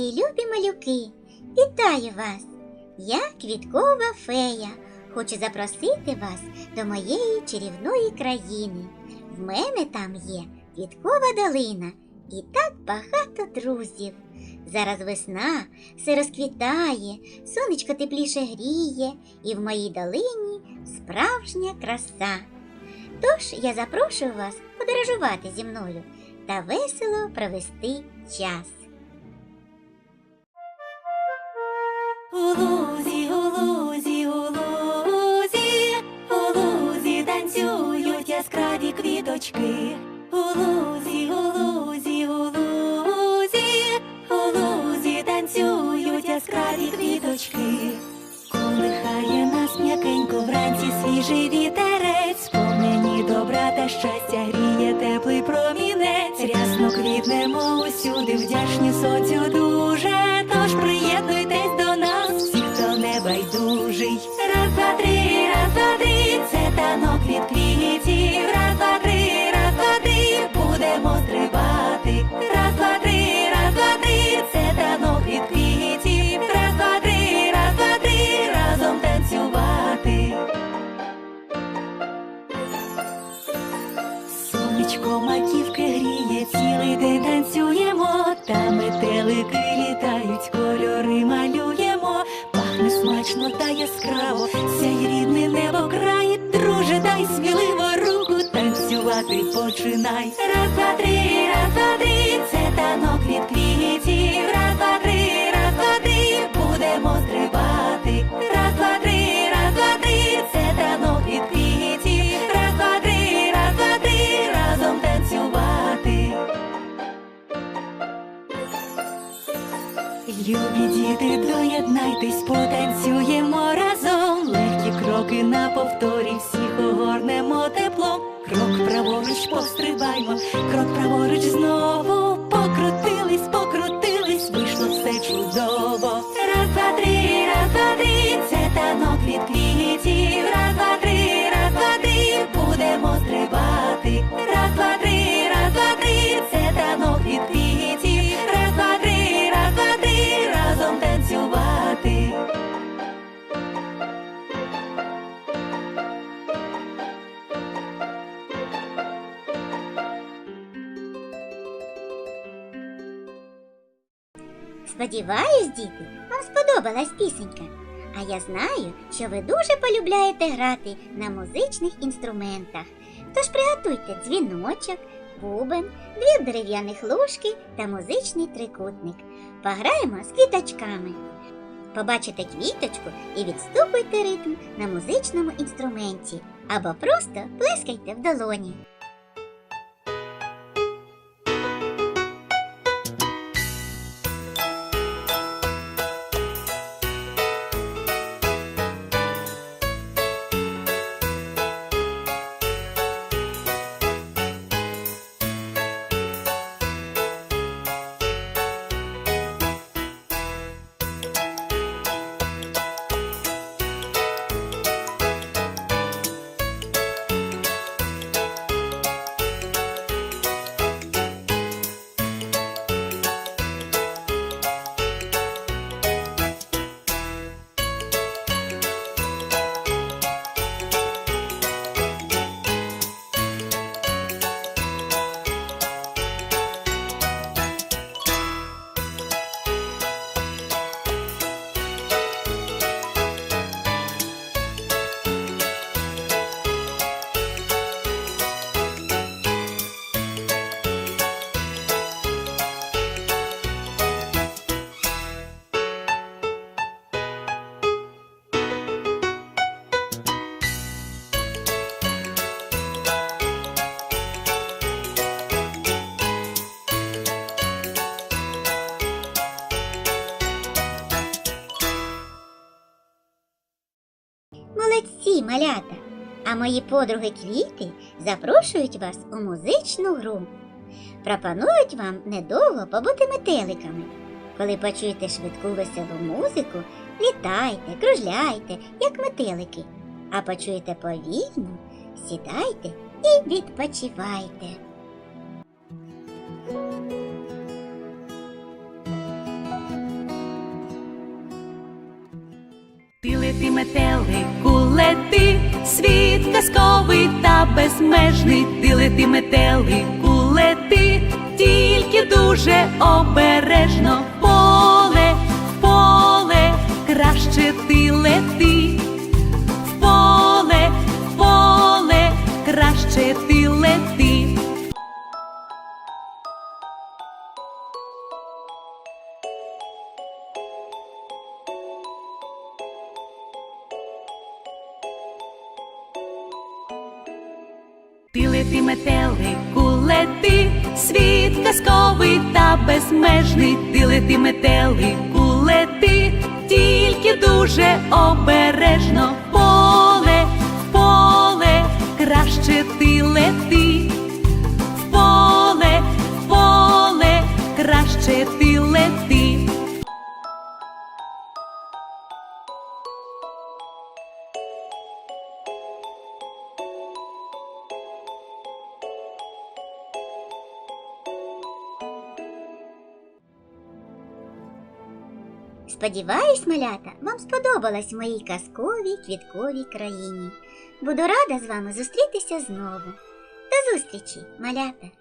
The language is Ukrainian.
мої любі малюки, вітаю вас! Я квіткова фея. Хочу запросити вас до моєї чарівної країни. В мене там є квіткова долина і так багато друзів. Зараз весна, все розквітає, сонечко тепліше гріє, і в моїй долині справжня краса. Тож я запрошую вас подорожувати зі мною та весело провести час. Квіточки. У лузі, у лузі, у лузі, у лузі танцюють яскраві квіточки. Колихає нас м'якенько вранці свіжий вітерець, Спомені добра та щастя гріє теплий промінець. Рясно квітнемо усюди, вдячні сонцю дуже. Смачно та яскраво, сяй рідне небо край, друже, дай сміливо руку, танцювати починай. Раз, два, три, раз, два, три, Любі діти, доєднайтесь, потанцюємо разом. Легкі кроки на повторі, всіх огорнемо теплом. Крок праворуч пострибаймо, крок праворуч знову. Покрутились, Сподіваюсь, діти, вам сподобалась пісенька. А я знаю, що ви дуже полюбляєте грати на музичних інструментах. Тож приготуйте дзвіночок, бубен, дві дерев'яних ложки та музичний трикутник. Пограємо з квіточками. Побачите квіточку і відстукуйте ритм на музичному інструменті або просто плескайте в долоні. Молодці малята! А мої подруги квіти запрошують вас у музичну гру. Пропонують вам недовго побути метеликами. Коли почуєте швидку веселу музику, літайте, кружляйте, як метелики, а почуєте повільно, сідайте і відпочивайте. Ти лети метелик світ казковий та безмежний, ти лети метелику лети, тільки дуже обережно поле, в поле, краще ти лети, в поле, в поле, краще ти лети. Ти лети метелику лети, світ казковий та безмежний, ти лети метелику лети, тільки дуже обережно Сподіваюсь, малята, вам сподобалась в моїй казковій квітковій країні. Буду рада з вами зустрітися знову. До зустрічі, малята!